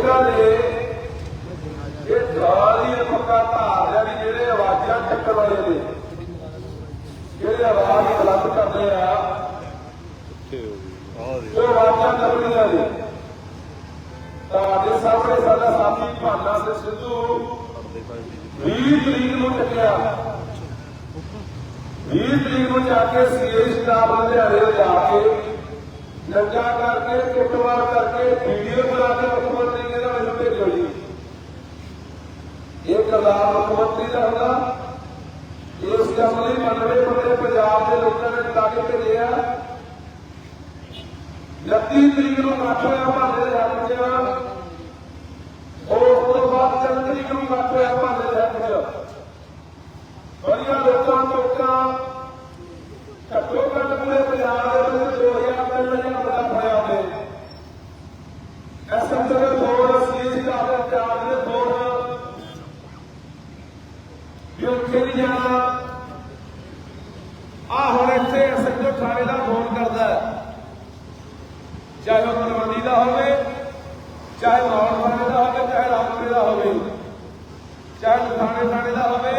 ਬਜ਼ੁਰਗਾਂ ਨੇ ਇਹ ਜਾਲੀ ਪੱਕਾ ਧਾਰ ਲਿਆ ਵੀ ਜਿਹੜੇ ਆਵਾਜ਼ਾਂ ਚੱਕਣ ਵਾਲੇ ਨੇ, ਜਿਹੜੇ ਆਵਾਜ਼ ਬੁਲੰਦ ਕਰਦੇ ਆ, ਉਹ ਆਵਾਜ਼ਾਂ ਚੱਲਣੀਆਂ ਨੇ। ਤੁਹਾਡੇ ਸਾਹਮਣੇ ਸਾਡਾ ਸਾਥੀ ਭਾਨਾ ਸਿੰਘ ਸਿੱਧੂ 20 ਤਰੀਕ ਨੂੰ ਚੱਕਿਆ 20 ਤਰੀਕ ਨੂੰ ਜਾ ਕੇ ਸੀਏ ਸਟਾਫ ਲੁਧਿਆਣੇ ਜਾ ਕੇ ਨੰਗਾ ਕਰਕੇ, ਕੁੱਟਮਾਰ ਕਰਕੇ, ਵੀਡੀਓ ਬਣਾ ਕੇ ਮੁੱਖ ਮੰਤਰੀ ਕਹਿੰਦਾ ਮੈਨੂੰ ਭੇਜੋ ਜੀ ਇਹ ਕਰਦਾਰ ਮੁੱਖ ਮੰਤਰੀ ਦਾ ਹੁੰਦਾ ਇਸ ਕੰਮ ਲਈ ਮੰਨਵੇਂ ਬੰਦੇ ਪੰਜਾਬ ਦੇ ਲੋਕਾਂ ਨੇ ਜਿਤਾ ਕੇ ਭੇਜਿਆ 29 ਤਰੀਕ ਨੂੰ ਇਕੱਠ ਹੋਇਆ ਭਾਰਤ ਦੇ ਹੱਕ 'ਚ। ਉਸ ਤੋਂ ਬਾਅਦ 3 ਤਰੀਕ ਨੂੰ ਇਕੱਠ ਹੋਇਆ ਭਾਰਤ ਦੇ ਹੱਕ 'ਚ ਬੜੀਆਂ ਲੋਕਾਂ ਲੋਕਾਂ ਘੱਟੋ ਘੱਟ ਪੂਰੇ ਪੰਜਾਬ ਦੇ ਵਿੱਚ 2000 ਪਹਿਲਾਂ ਜਾਂ ਬੜਾ ਫੜਿਆ ਹੋਵੇ ਐਸਐਮਸੀ ਦੇ ਬੋਰਡ ਸੀਐਸ ਦਾ ਚਾਰਜ ਦੇ ਬੋਰਡ ਵੀ ਉੱਥੇ ਨਹੀਂ ਜਾਣਾ ਆ ਹੁਣ ਇੱਥੇ ਐਸਐਮਸੀ ਥਾਣੇ ਦਾ ਫੋਨ ਕਰਦਾ ਹੈ ਚਾਹੇ ਉਹ ਤਲਵੰਡੀ ਦਾ ਹੋਵੇ, ਚਾਹੇ ਲਾਹੌਰ ਥਾਣੇ ਦਾ ਹੋਵੇ, ਚਾਹੇ ਰਾਮਪੁਰੇ ਦਾ ਹੋਵੇ, ਚਾਹੇ ਲੁਧਿਆਣੇ ਥਾਣੇ ਦਾ ਹੋਵੇ,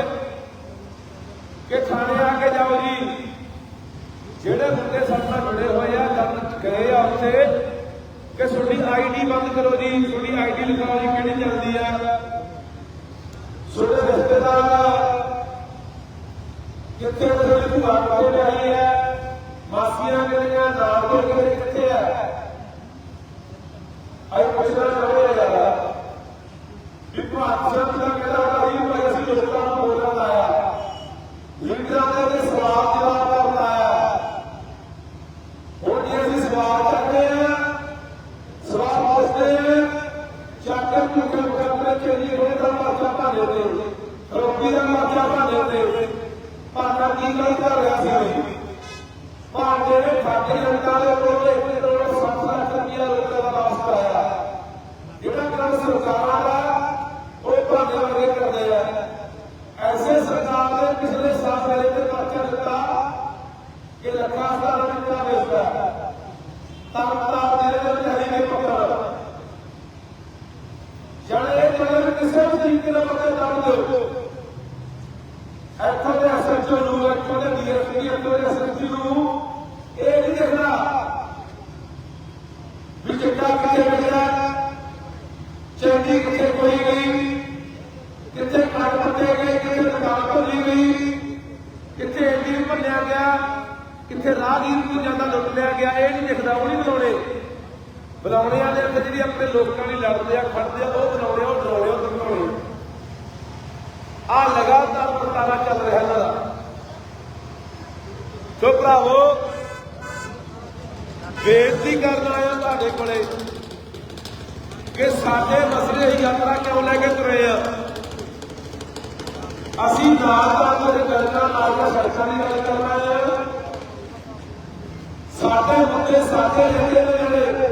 ਕਿ ਥਾਣੇ ਆ ਕੇ ਜਾਓ ਜੀ। ਜਿਹੜੇ ਮੁੰਡੇ ਸਾਡੇ ਨਾਲ ਜੁੜੇ ਹੋਏ ਆ ਕਰਨ ਗਏ ਆ ਉੱਥੇ, ਕਿ ਤੁਹਾਡੀ ਆਈਡੀ ਬੰਦ ਕਰੋ ਜੀ, ਤੁਹਾਡੀ ਆਈਡੀ ਲਿਖਾਓ ਜੀ, ਕਿਹੜੀ ਚੱਲਦੀ ਆ। ਤੁਹਾਡੇ ਰਿਸ਼ਤੇਦਾਰ ਕਿੱਥੇ ਤੁਹਾਡੀ ਭੂਆ ਕੋਲ ਆਈ ਹੈ ਮਾਸੀਆਂ ਕਿਹੜੀਆਂ, ਨਾਲ ਦੇ ਕਿਹੜੇ ਕਿੱਥੇ ਆ ਆਈ ਪੁੱਛਣਾ ਚਾਹੁੰਦੇ ਆ ਯਾਰ ਵੀ ਭਾਰਤ ਦਾ ਕਹਿੰਦਾ ਭਾਈ ਭਾਈ ਅਸੀਂ ਲੋਕਾਂ ਨੂੰ ਬੋਲਣ ਆਇਆ ਲੀਡਰਾਂ ਦੇ ਅੱਗੇ ਸਵਾਲ ਜਵਾਬ ਕਰਨ ਆਇਆ ਹੁਣ ਜੇ ਅਸੀਂ ਸਵਾਲ ਕਰਦੇ ਆ ਸਵਾਲ ਪੁੱਛਦੇ ਆ ਚੱਕਰ ਚੁੱਕਰ ਕਰਦੇ ਚੇਲੀ ਹੋਏ ਤਾਂ ਪਰਚਾ ਭਾਲੇ ਦੇ ਰੋਕੀ ਦਾ ਪਰਚਾ ਭਾਲੇ ਦੇ ਭਾਣਾ ਕੀ ਗੱਲ ਕਰ ਰਿਹਾ ਸੀ ਭਾਂਡੇ ਨੇ ਖਾਤੇ ਜਨਤਾ ਦੇ ਕੋਲ ਇੱਕ ਕਰੋੜ 7 ਲੱਖ ਰੁਪਇਆ ਲੋਕਾਂ ਦਾ ਵਾਪਸ ਕਰਾਇਆ ਜਿਹੜਾ ਕੰਮ ਸਰਕਾਰਾਂ ਦਾ ਉਹ ਭਾਂਡੇ ਵਰਗੇ ਕਰਦੇ ਆ ਐਸੇ ਸਰਕਾਰ ਨੇ ਪਿਛਲੇ ਸਾਲ ਮੇਰੇ ਤੇ ਪਰਚਾ ਦਿੱਤਾ ਕਿ ਲੱਖਾਂ ਹਜ਼ਾਰਾਂ ਰੁਪਇਆ ਵੇਚਦਾ ਤਾਂ ਤਾਂ ਜਿਹੜੇ ਦੇ ਵਿਚਾਰੀ ਦੇ ਪੱਕਰ ਜਣੇ ਜਿਹੜੇ ਕਿਸੇ ਵੀ ਤਰੀਕੇ ਨਾਲ ਪੱਕੇ ਦਮ ਦਿਓ ਇੱਥੋਂ ਦੇ ਐਸਐਚਓ ਨੂੰ, ਇੱਥੋਂ ਦੇ ਡੀਐਸਪੀ, ਇੱਥੋਂ ਦੇ ਐਸਐਚਓ ਨੂੰ ਇਹ ਨਹੀਂ ਦੇਖਣਾ ਵੀ ਚਿੱਟਾ ਕਿੱਥੇ ਵਿਚਦਾ ਚੈਂਦੀ ਕਿੱਥੇ ਕੋਈ ਗਈ, ਕਿੱਥੇ ਕੱਟ ਪੱਟੇ ਗਏ, ਕਿੱਥੇ ਦੁਕਾਨ ਭੁੱਲੀ ਗਈ, ਕਿੱਥੇ ਏਟੀਐਮ ਭੰਨਿਆ ਗਿਆ, ਕਿੱਥੇ ਰਾਹਗੀਰ ਨੂੰ ਜਾਂਦਾ ਲੁੱਟ ਲਿਆ ਗਿਆ, ਇਹ ਨਹੀਂ ਦਿਖਦਾ, ਉਹ ਨਹੀਂ ਬੁਲਾਉਣੇ ਬੁਲਾਉਣੇ ਵਾਲੇ ਅੰਦਰ ਜਿਹੜੀ ਆਪਣੇ ਲੋਕਾਂ ਲਈ ਲੜਦੇ ਆ, ਖੜਦੇ ਆ, ਉਹ ਬੁਲਾਉਣੇ ਉਹ ਡਰਾਉਣੇ ਆ ਲਗਾਤਾਰ ਪਰਤਾਵਾ ਚੱਲ ਰਿਹਾ ਇਹਨਾਂ ਦਾ। ਸੋ ਭਰਾਵੋ, ਬੇਨਤੀ ਕਰਨ ਆਇਆ ਤੁਹਾਡੇ ਕੋਲੇ ਕਿ ਸਾਡੇ ਮਸਲੇ ਹੀ ਯਾਤਰਾ ਕਿਉਂ ਲੈ ਕੇ ਤੁਰੇ ਆ? ਅਸੀਂ ਨਾਲ ਤਾਂ ਦੇ ਕਰਨਾ ਨਾਲ ਤਾਂ ਸੜਕਾਂ ਦੀ ਗੱਲ ਕਰਨਾ ਹੈ ਸਾਡੇ ਮੁੱਦੇ ਸਾਡੇ ਰਹਿੰਦੇ ਨੇ ਜਿਹੜੇ।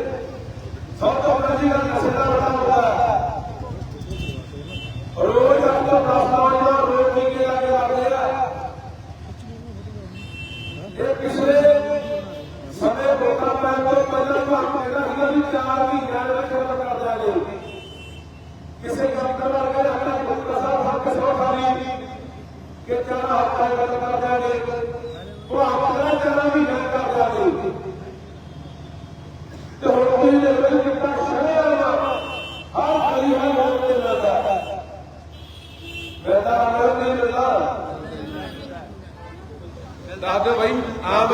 ਸਭ ਤੋਂ ਪਹਿਲੀ ਗੱਲ ਨਸ਼ੇ ਦਾ ਬੜਾ ਮੁੱਦਾ ਹੈ ਰੋਜ਼ ਆਪਾਂ ਦਸ ਦਾ ਰੋਜ਼ ਟੀਕੇ ਲਾ ਕੇ ਲੱਗਦੇ ਆ ਇਹ ਪਿਛਲੇ ਸਮੇਂ ਵੋਟਾਂ ਪੈਣ ਤੋਂ ਪਹਿਲਾਂ ਤੁਹਾਨੂੰ ਇਹਦਾ ਸੀਗਾ ਵੀ ਚਾਰ ਮਹੀਨਿਆਂ ਦੇ ਵਿੱਚ ਖਤਮ ਕਰ ਦਿਆਂਗੇ ਕਿਸੇ ਡਾਕਟਰ ਵਰਗੇ ਨੇ ਆਪਣਾ ਪੁੱਤਰ ਸਾਹਿਬ ਹੱਕ ਸੋ ਖਾਲੀ ਕਿ ਚਾਰ ਹਫ਼ਤਾ ਖਤਮ ਕਰ ਦਿਆਂਗੇ ਉਹ ਆਪਣਾ ਚਾਰ ਮਹੀਨਿਆਂ ਕਰ ਦਿਆਂਗੇ ਤੇ ਹੁਣ ਕੋਈ ਨੇ ਕੋਈ ਕਿਤਾ ਸ਼ਰੇ ਵਾਲਾ ਹਰ ਗਲੀ ਹਰ ਵੋਟ ਤੇ ਮਿਲਦਾ ਮੈਂ ਤਾਂ ਅਮਰ ਨਹੀਂ ਮਿਲਦਾ ਦੱਸ ਦਿਓ ਭਾਈ ਆਮ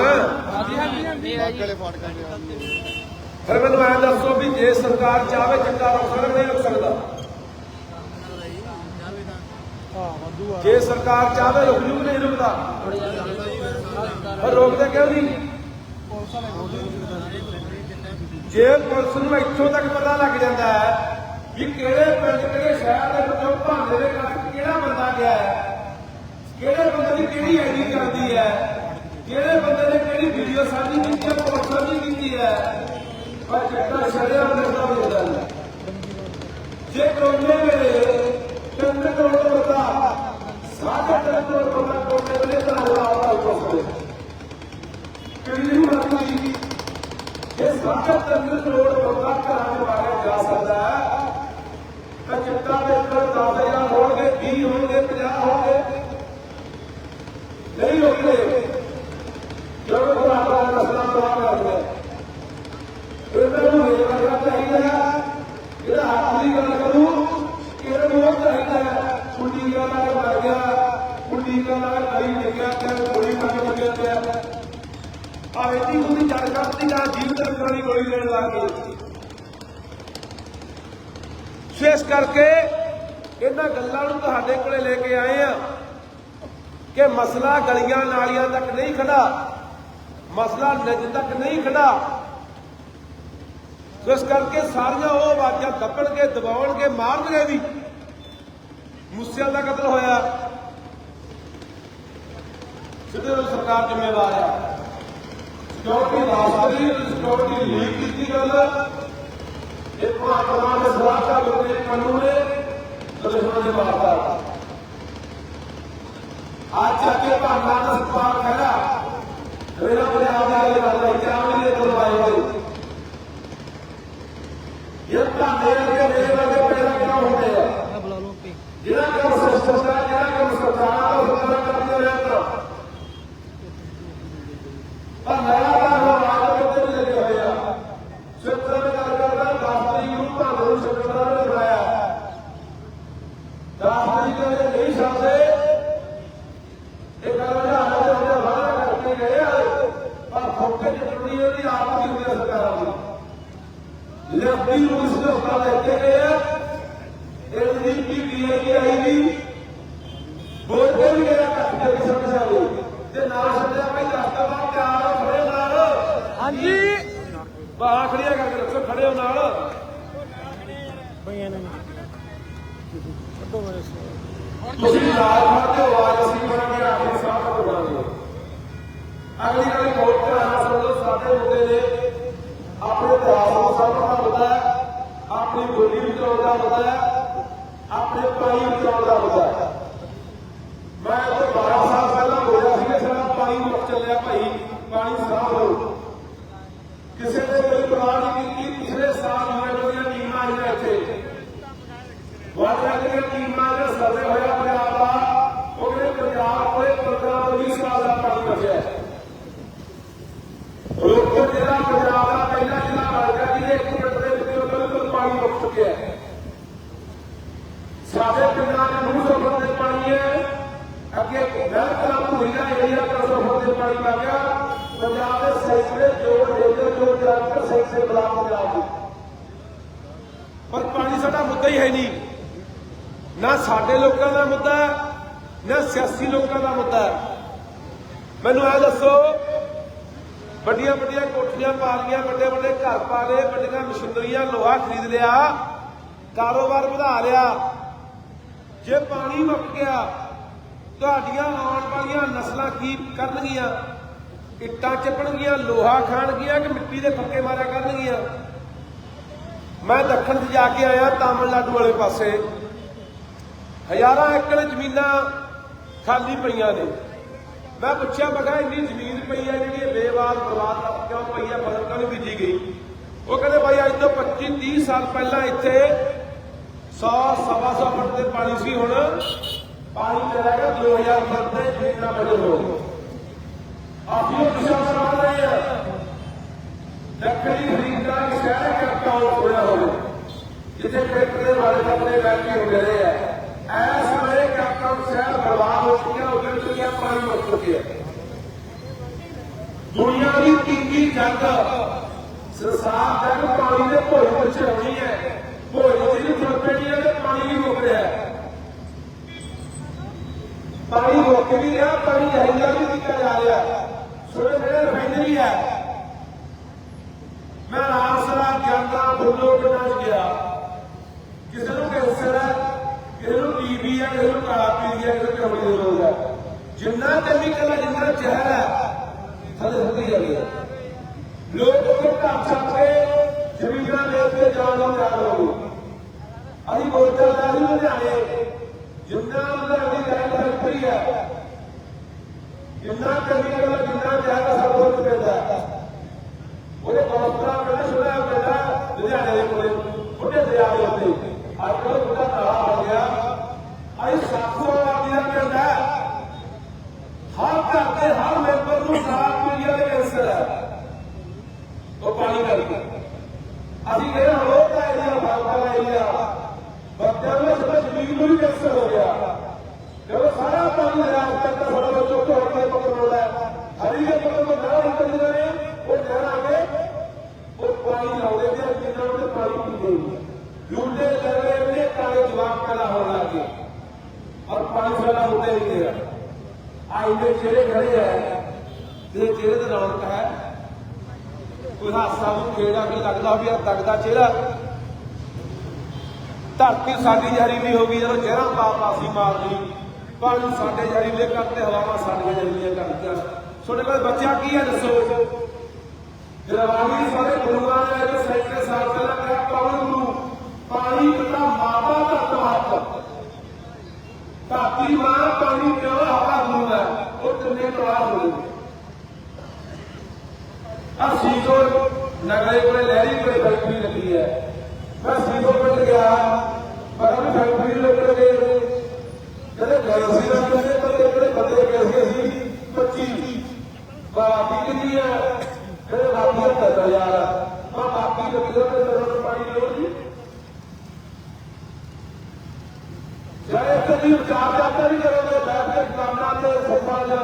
ਫਿਰ ਮੈਨੂੰ ਐਂ ਦੱਸੋ ਵੀ ਜੇ ਸਰਕਾਰ ਚਾਹੇ ਚੰਗਾ ਰੁਕ ਸਕਦਾ ਨਹੀਂ ਰੁਕ ਸਕਦਾ? ਜੇ ਸਰਕਾਰ ਚਾਹੇ ਰੁਕ ਜੂ ਨਹੀਂ ਰੁਕਦਾ? ਪਰ ਰੋਕਦੇ ਕਿਉਂ ਨਹੀਂ? ਜੇ ਪੁਲਿਸ ਨੂੰ ਇੱਥੋਂ ਤੱਕ ਪਤਾ ਲੱਗ ਜਾਂਦਾ ਹੈ ਵੀ ਕਿਹੜੇ ਪਿੰਡ, ਕਿਹੜੇ ਸ਼ਹਿਰ ਦੇ ਵਿੱਚੋਂ ਭਾਂਡੇ ਦੇ ਕੱਟ ਕਿਹੜਾ ਬੰਦਾ ਗਿਆ ਹੈ, ਕਿਹੜੇ ਬੰਦੇ ਦੀ ਕਿਹੜੀ ਆਈਡੀ ਚੱਲਦੀ ਹੈ ਕਿਹੜੇ ਬੰਦੇ ਨੇ ਕਿਹੜੀ ਵੀਡੀਓ ਸਾਂਝੀ ਕੀਤੀ ਹੈ ਪੋਸਟ ਸਾਂਝੀ ਕੀਤੀ ਹੈ ਪਰ ਚੱਕਰ ਛੜਿਆ ਅੰਦਰ ਦਾ ਜੇ ਕੋਨੇ ਵੇਲੇ ਤਿੰਨ ਕਰੋੜ ਬੰਦਾ, ਸਾਢੇ ਤਿੰਨ ਕਰੋੜ ਬੰਦਾ ਕੋਨੇ ਵੇਲੇ ਤਾਂ ਹੋਣਾ ਆਉਂਦਾ ਉਸ ਕਿੰਨੀ ਮਰਜ਼ੀ ਇਹ ਸਾਢੇ ਤਿੰਨ ਕਰੋੜ ਬੰਦਾ ਘਰਾਂ ਚ ਮਾਰਿਆ ਜਾ ਸਕਦਾ ਹੈ, ਤਾਂ ਚਿੱਟਾ ਵੇਚਣ 10000 ਹੋਣਗੇ 20 ਹੋਣਗੇ ਨਹੀਂ ਹੋਣਗੇ ਜਦੋਂ ਤੁਹਾਡਾ ਨਸਲਾਂ ਬੜਾ ਕਰਦੇ ਇਹਨਾਂ ਨੂੰ ਇਹ ਕਰਨਾ ਚਾਹੀਦਾ ਹੈ ਜਿਹੜਾ ਹੱਥ ਦੀ ਗੱਲ ਕਰੂ ਇਹਨਾਂ ਨੂੰ ਉਹ ਚਾਹੀਦਾ ਹੈ ਕੁੰਡੀ ਦਾ ਨਾਲ ਮਰ ਗਿਆ ਕੁੰਡੀ ਦਾ ਨਾਲ ਕਈ ਡਿੱਗਿਆ ਤੇ ਗੋਲੀ ਮਾਰ ਕੇ ਲੱਗਿਆ ਪਿਆ ਆ ਵੇਦੀ ਉਹਦੀ ਜੜ ਕਰਦੀ ਦਾ ਜੀਵਤ ਰੱਖਣ ਦੀ ਗੋਲੀ ਦੇਣ ਲੱਗ ਗਈ ਸੋ ਇਸ ਕਰਕੇ ਇਹਨਾਂ ਗੱਲਾਂ ਨੂੰ ਤੁਹਾਡੇ ਕੋਲੇ ਲੈ ਕੇ ਆਏ ਆ ਕਿ ਮਸਲਾ ਗਲੀਆਂ ਨਾਲੀਆਂ ਤੱਕ ਨਹੀਂ ਖੜਾ, ਮਸਲਾ ਨਿੱਜ ਤੱਕ ਨਹੀਂ ਖੜਾ। ਸੋ ਇਸ ਕਰਕੇ ਸਾਰੀਆਂ ਉਹ ਆਵਾਜ਼ਾਂ ਦੱਬਣਗੇ, ਦਬਾਉਣਗੇ, ਮਾਰਨਗੇ ਵੀ। ਮੂਸਿਆਂ ਦਾ ਕਤਲ ਹੋਇਆ। ਸਿੱਧੇ ਨੂੰ ਸਰਕਾਰ ਜ਼ਿੰਮੇਵਾਰ ਆ। ਸਿਕਿਉਰਿਟੀ ਰਾਸ਼ਟਰੀ ਸਿਕਿਉਰਿਟੀ ਲੀਕ ਕੀਤੀ ਗੱਲ ਇਹ ਭਾਰਤਾਂ ਦੇ ਸਲਾਹ ਦਾ ਲੋਕੇ ਕਾਨੂੰਨ ਨੇ ਦੁਸ਼ਮਣਾਂ ਦੇ ਮਾਰਦਾ ਅੱਜ ਅੱਗੇ ਭਾਰਤਾਂ ਦਾ ਸਰਕਾਰ ਖੜਾ ਮੇਰਾ ਪੰਜਾਬ ਦਾ ਇਹ ਗੱਲ ਹੈ ਚਾਹ ਕਰਵਾਏ ਹੋਏ ਇਹ ਭਾਂਡੇ ਅੱਗੇ ਮੇਰੇ ਵਰਗੇ ਪੈਦਾ ਕਿਉਂ ਹੁੰਦੇ ਆ? ਜਿਹੜਾ ਕੰਮ ਸਿਸਟਮ ਦਾ ਜਿਹੜਾ ਕੰਮ ਸਰਕਾਰ ਦਾ ਸਰਕਾਰ ਕਰਦੀ ਰਹਿੰਦਾ ਪਰ ਲਗਾਤਾਰ ਉਹ ਰਾਜ ਉੱਤੇ ਵੀ ਲੱਗੇ ਹੋਏ ਆ ਸਿੱਖਾਂ ਦੇ ਗੱਲ ਕਰਦਾ 10 ਤਰੀਕ ਨੂੰ ਭਾਵੇਂ ਨੂੰ ਸਿੱਖਾਂ ਨੇ ਬੁਲਾਇਆ 10 ਤਰੀਕ ਨੂੰ ਇਹ ਨਹੀਂ ਸਕਦੇ ਇਹ ਗੱਲ ਦਾ ਹਾਲ ਉਹਦਾ ਵਾਅਦਾ ਕਰਕੇ ਗਏ ਆ ਪਰ ਫੋਕੇ ਜਿੱਤਣੀ ਉਹਦੀ ਆਪ ਦੀ ਹੁੰਦੀ ਆ ਸਰਕਾਰਾਂ ਦੀ ਜਿਹੜੇ ਆਪਣੀ ਨੂੰ ਇਸ ਦੇ ਉੱਪਰ ਲੈ ਕੇ ਗਏ ਆ ਇਹਦੀ ਕੀ ਪੀਆਈ ਆਈਗੀ ਬੋਲ ਕੇ ਵੀ ਮੇਰਾ ਕੱਟ ਕੇ ਵੀ ਸਮਝ ਆਵੇ ਤੇ ਨਾਲ ਛੱਡਿਆ ਭਾਈ ਰਸਤਾ ਬਾਹਰ ਤਿਆਰ ਹੋ ਖੜੇ ਨਾਲ ਹਾਂਜੀ ਬਾਹਾਂ ਖੜੀਆਂ ਕਰਕੇ ਰੱਖੋ ਖੜੇ ਹੋ ਨਾਲ ਭਈਆਂ ਨੇ ਕੱਢੋ ਮੇਰੇ ਤੁਸੀਂ ਨਾਲ ਖੜਦੇ ਹੋ ਆਵਾਜ਼ ਅਸੀਂ ਕਰਾਂਗੇ ਆਖਰੀ ਸਾਹ ਤੱਕ ਕਰਾਂਗੇ ਅਗਲੀ ਵਾਰੀ ਬਹੁਤ ਧਿਆਨ ਨਾਲ ਸੁਣੋ ਸਾਡੇ ਮੁੱਦੇ ਨੇ ਆਪਣੇ ਇਤਿਹਾਸ ਨੂੰ ਸਮਝਣਾ ਹੁੰਦਾ ਹੈ ਆਪਣੀ ਬੋਲੀ ਬਚਾਉਣ ਦਾ ਹੁੰਦਾ ਹੈ ਆਪਣੇ ਪਾਣੀ ਬਚਾਉਣ ਦਾ ਹੁੰਦਾ ਹੈ ਮੈਂ ਉਹ 12 ਸਾਲ ਪਹਿਲਾਂ ਬੋਲਿਆ ਸੀ ਕਿ ਸਾਡਾ ਪਾਣੀ ਮੁੱਕ ਚੱਲਿਆ ਭਾਈ ਪਾਣੀ ਸਾਫ਼ ਕਰੋ ਕਿਸੇ ਨੇ ਕੋਈ ਪਰਵਾਹ ਨਹੀਂ ਕੀਤੀ ਪਿਛਲੇ ਸਾਲ ਹੋਏ ਜਿਹੜੀਆਂ ਟੀਮਾਂ ਆਈਆਂ ਇੱਥੇ ਵਾਟਰ ਦੀਆਂ ਟੀਮਾਂ ਦਾ ਸਰਵੇ ਹੋਇਆ ਪੰਜਾਬ ਦਾ ਉਹਨੇ ਪੰਜਾਬ ਕੋਲੇ 15 ਤੋਂ 20 ਸਾਲ ਦਾ ਪਾਣੀ ਬਚਿਆ ਹੈ ਰੋਪੜ ਜਿਹੜਾ ਪੰਜਾਬ ਦਾ ਪਹਿਲਾ ਜ਼ਿਲ੍ਹਾ ਬਣ ਗਿਆ ਜਿਹਦੇ ਇੱਕ ਮਿੰਟ ਦੇ ਵਿੱਚ ਬਿਲਕੁਲ ਪਾਣੀ ਮੁੱਕ ਚੁੱਕਿਆ ਹੈ ਸਾਡੇ ਪਿੰਡਾਂ ਦੇ ਨੂੰ ਸੌ ਫੁੱਟ ਦੇ ਪਾਣੀ ਹੈ ਅੱਗੇ ਮਹਿਕਮਾ ਭੂਰੀ ਦਾ ਏਰੀਆ ਕਰ ਸੌ ਫੁੱਟ ਦੇ ਪਾਣੀ ਲੱਗ ਗਿਆ ਪੰਜਾਬ ਦੇ ਸੈਂਕੜੇ ਜੋੜ ਡੇਂਜਰ ਜੋੜ ਜਲੰਧਰ ਸੈਂਕੜੇ ਬਲਾਕ ਪੰਜਾਬ ਦੇ ਪਰ ਪਾਣੀ ਸਾਡਾ ਮੁੱਦਾ ਹੀ ਹੈ ਨਹੀਂ ਨਾ ਸਾਡੇ ਲੋਕਾਂ ਦਾ ਮੁੱਦਾ ਹੈ, ਨਾ ਸਿਆਸੀ ਲੋਕਾਂ ਦਾ ਮੁੱਦਾ ਹੈ। ਮੈਨੂੰ ਇਹ ਦੱਸੋ, ਵੱਡੀਆਂ ਵੱਡੀਆਂ ਕੋਠੀਆਂ ਪਾ ਲਈਆਂ, ਵੱਡੇ ਵੱਡੇ ਘਰ ਪਾ ਲਏ, ਵੱਡੀਆਂ ਮਸ਼ੀਨਰੀਆਂ, ਲੋਹਾ ਖਰੀਦ ਲਿਆ, ਕਾਰੋਬਾਰ ਵਧਾ ਲਿਆ। ਜੇ ਪਾਣੀ ਮੁੱਕ ਗਿਆ, ਤੁਹਾਡੀਆਂ ਆਉਣ ਵਾਲੀਆਂ ਨਸਲਾਂ ਕੀ ਕਰਨਗੀਆਂ? ਇੱਟਾਂ ਚੱਪਣਗੀਆਂ, ਲੋਹਾ ਖਾਣਗੀਆਂ ਕਿ ਮਿੱਟੀ ਦੇ ਫੱਕੇ ਮਾਰਿਆ ਕਰਨਗੀਆਂ? ਮੈਂ ਦੱਖਣ 'ਚ ਜਾ ਕੇ ਆਇਆ, ਤਾਮਿਲਨਾਡੂ ਵਾਲੇ ਪਾਸੇ। ਹਜ਼ਾਰਾਂ ਏਕੜ ਜ਼ਮੀਨਾਂ ਖਾਲੀ ਪਈਆਂ ਨੇ। ਮੈਂ ਪੁੱਛਿਆ, ਮੈਂ ਇੰਨੀ ਜ਼ਮੀਨ ਪਈ ਹੈ ਜਿਹੜੀ ਇਹ ਬਰਬਾਦ ਕਿਉਂ ਪਈ ਹੈ? ਫਸਲ ਕਿਉਂ ਨਹੀਂ ਬੀਜੀ ਗਈ। ਉਹ ਕਹਿੰਦੇ ਭਾਈ ਅੱਜ ਤੋਂ 25 30 ਸਾਲ ਪਹਿਲਾਂ ਇੱਥੇ 100 ਸਵਾ ਸੌ ਫੁੱਟ ਤੇ ਪਾਣੀ ਸੀ, ਹੁਣ ਪਾਣੀ ਚਲਾ ਗਿਆ 2000 ਫੁੱਟ ਤੇ ਜ਼ਮੀਨਾਂ ਬਜਲ ਹੋ ਗਈ ਕਿਸਾਨ ਸਮਾਨ ਰਹੇ ਆ। ਦੱਖਣੀ ਅਫਰੀਕਾ ਸ਼ਹਿਰ ਕੈਪਟਾਊਨ ਹੋਇਆ ਹੋਵੇ, ਜਿੱਥੇ ਪੇਪਰ ਦੇ ਵਾਲੇ ਆਪਣੇ ਵੈਲੀ ਹੁੰਦੇ ਰਹੇ ਆ। ਐਸ ਵੇਲੇ ਕੈਪਟਾਊਨ ਸ਼ਹਿਰ ਬਰਬਾਦ ਹੋ ਚੁੱਕਿਆ ਉਜੜ ਚੁੱਕਿਆ ਪਾਣੀ ਮੁੱਕ ਚੁੱਕਿਆ। ਦੁਨੀਆ ਦੀ ਤੀਜੀ ਜੰਗ ਸੰਸਾਰ ਜੰਗ ਪਾਣੀ ਦੇ ਭੋਜ ਵਿੱਚ ਹੋਣੀ ਹੈ। ਭੋਜ ਦੀ ਫਰਪੇਟੀ ਹੈ ਤੇ ਪਾਣੀ ਵੀ ਮੁੱਕ ਰਿਹਾ ਹੈ। ਪਾਣੀ ਮੁੱਕ ਵੀ ਰਿਹਾ, ਪਾਣੀ ਜ਼ਹਿਰੀਲਾ ਵੀ ਕੀਤਾ ਜਾ ਰਿਹਾ ਹੈ। ਸੋਰੇ ਮੇਰੇ ਰਿਫਾਈਨਰੀ ਹੈ। ਮੈਂ ਰਾਮਸਰਾ ਜਾਂਦਾ ਫੁੱਲੋ ਪਿੰਡਾਂ 'ਚ ਗਿਆ ਕਿਸੇ ਨੂੰ ਕੈਂਸਰ ਹੈ ਕਿਸੇ ਨੂੰ ਟੀਬੀ ਹੈ ਕਿਸੇ ਨੂੰ ਕਾਲਾ ਪੀਲੀ ਹੈ ਕਿਸੇ ਨੂੰ ਚਮੜੀ ਦੇ ਰੋਗ ਹੈ ਜਿੰਨਾ ਕੈਮੀਕਲ ਹੈ ਜਿੰਨਾ ਜ਼ਹਿਰ ਹੈ ਥੱਲੇ ਹੁੰਦੀ ਜਾਂਦੀ ਹੈ ਲੋਕ ਉਹ ਘਰ ਛੱਡ ਕੇ ਜ਼ਮੀਨਾਂ ਦੇ ਉੱਤੇ ਜਾਣ ਨੂੰ ਤਿਆਰ ਹੋ ਗਏ ਅਸੀਂ ਮੋਰਚਾ ਦਾ ਵੀ ਲੁਧਿਆਣੇ ਜਿੰਨਾ ਲੁਧਿਆਣੇ ਦੀ ਲਾਈਨ ਫੈਕਟਰੀ ਹੈ ਅੱਜ ਸਾਖੂ ਆਬਾਦੀ ਹਰ ਘਰ ਦੇ ਹਰ ਮੈਂਬਰ ਨੂੰ ਖਰਾਬ ਮੀਡੀਆ ਦੇ ਕੈਂਸਰ ਹੈ ਉਹ ਪਾਣੀ ਕਰਕੇ ਅਸੀਂ ਕਹਿੰਦੇ ਹਾਂ ਰੌਣਕ ਹੈ। ਕੋਈ ਹਾਸਾ ਨੂੰ ਖੇੜਾ ਵੀ ਲੱਗਦਾ ਵੀ ਆ ਦਗਦਾ ਚਿਹਰਾ। ਧਰਤੀ ਸਾਡੀ ਜ਼ਹਿਰੀਲੀ ਹੋ ਗਈ, ਜਦੋਂ ਚਿਹਰਾ ਪਾਪ ਆਸੀ ਮਾਰਦੀ ਪਾਣੀ ਸਾਡੇ ਜ਼ਹਿਰੀਲੇ ਕਰਤੇ ਹਵਾਵਾਂ ਸਾਡੀਆਂ ਜ਼ਹਿਰੀਲੀਆਂ ਕਰਤੀਆਂ ਤੁਹਾਡੇ ਕੋਲ ਬੱਚਾ ਕੀ ਹੈ ਦੱਸੋ? ਜਰਵਾਨੀ ਸਾਰੇ ਗੁਰੂਆਂ ਨੇ ਜੋ ਸੈਂਕੜੇ ਸਾਲ ਪਹਿਲਾਂ ਕਿਹਾ ਪਵਨ ਗੁਰੂ? ਪਾਣੀ ਪਿਤਾ ਮਾਤਾ ਧਰਤ ਹੱਥ ਧਰਤੀ ਮਾਂ ਪਾਣੀ ਪਿਓ ਹਵਾ ਗੁਰੂ ਹੈ ਉਹ ਤਿੰਨੇ ਪ੍ਰਵਾਹ ਹੋਏ ਆ ਸੀਗੋ ਨਗਰੇ ਕੋਲੇ ਲਹਿਰੀ ਕੋਲੇ ਫੈਕਟਰੀ ਲੱਗੀ ਹੈ। ਮੈਂ ਸੀਗੋ ਪਿੰਡ ਗਿਆ ਪਰ ਉਹ ਫੈਕਟਰੀ ਲੱਗ ਗਏ ਜਿਹੜੇ ਗਏ ਸੀ ਨਾ ਜਿਹੜੇ ਬੰਦੇ ਜਿਹੜੇ ਬੰਦੇ ਗਏ ਸੀ, ਅਸੀਂ 25 ਬਾਕੀ ਕਿੰਨੀ ਹੈ। ਜਿਹੜੇ ਬਾਕੀ ਦਾ ਯਾਰ ਬਾਕੀ ਦੇ ਕਿਹਦੇ ਤੇ ਜ਼ਰੂਰਤ ਪਾਣੀ ਲੋੜ ਜੀ ਜਾਏ ਤੇ ਵੀ ਵਿਚਾਰ ਜਾਂਦਾ ਵੀ ਕਰੋਗੇ ਬੈਠ ਕੇ ਕਾਮਨਾ ਤੇ ਸੱਪਾਂ ਚ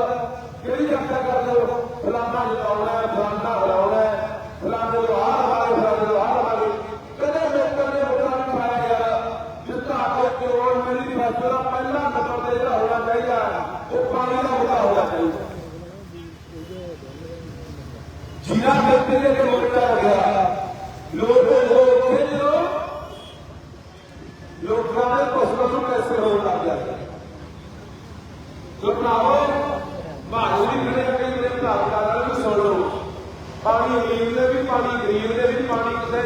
ਕਿਹੜੀ ਚਰਚਾ ਕਰਦੇ ਹੋ ਫਲਾਣਾ ਜਿਤਾਉਣਾ ਹੈ ਫਲਾਣਾ ਹਰਾਉਣਾ ਹੈ ਫਲਾਣੇ ਨੂੰ ਆਹ ਵਾਲੇ ਫਲਾਣੇ ਨੂੰ ਆਹ ਵਾਲੇ ਕਦੇ ਲੋਕਾਂ ਨੇ ਬੁਰਾ ਨਹੀਂ ਪਾਇਆ ਯਾਰ ਜਿੱਤਾ ਕੇ ਕਿਉਂ ਮੇਰੀ ਫੈਸਲਾ ਪਹਿਲਾ ਨੰਬਰ ਤੇ ਜਿਹੜਾ ਹੋਣਾ ਚਾਹੀਦਾ ਉਹ ਪਾਣੀ ਦਾ ਮੁੱਦਾ ਹੋਣਾ ਚਾਹੀਦਾ ਜੀਰਾ ਮਿਲਤੇ ਦੇ ਕੇ ਮੋਟਾ ਹੋ ਗਿਆ। ਲੋਕ ਲੋਕ ਖੇਡੋ ਲੋਕਾਂ ਦੇ ਪਸ਼ੂ ਨੂੰ ਕੈਸੇ ਹੋਣ ਲੱਗ ਗਿਆ ਖੜੇ ਆ ਮੇਰੇ ਭਰਾ ਨਾਲ ਸੁਣ ਲਓ। ਪਾਣੀ ਅਮੀਰ ਦੇ ਵੀ ਪਾਣੀ, ਗਰੀਬ ਦੇ ਵੀ ਪਾਣੀ, ਕਿਸੇ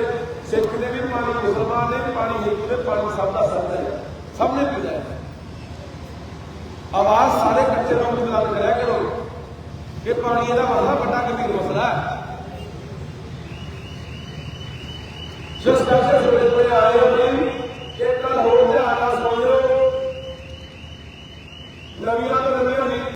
ਸਿੱਖ ਦੇ ਵੀ ਪਾਣੀ, ਮੁਸਲਮਾਨ ਦੇ ਵੀ ਪਾਣੀ, ਹਿੰਦੂ ਦੇ ਪਾਣੀ, ਸਭ ਦਾ ਸੱਚ ਹੈ ਸਭ ਨੇ ਪੀਣਾ ਹੈ। ਆਵਾਜ਼ ਸਾਰੇ ਕੱਚੇ ਲੋਕ ਨੂੰ ਬੁਲੰਦ ਕਰਿਆ ਕਰੋ। ਇਹ ਪਾਣੀ ਦਾ ਮਸਲਾ ਵੱਡਾ ਗੰਭੀਰ ਮਸਲਾ ਹੈ। ਜਿਸ ਕਰਕੇ ਤੁਹਾਡੇ ਕੋਲ ਆਏ ਹੋ ਜੀ। ਇੱਕ ਗੱਲ ਹੋਰ ਧਿਆਨ ਨਾਲ ਸੁਣ ਨਵੀਆਂ ਤੋਂ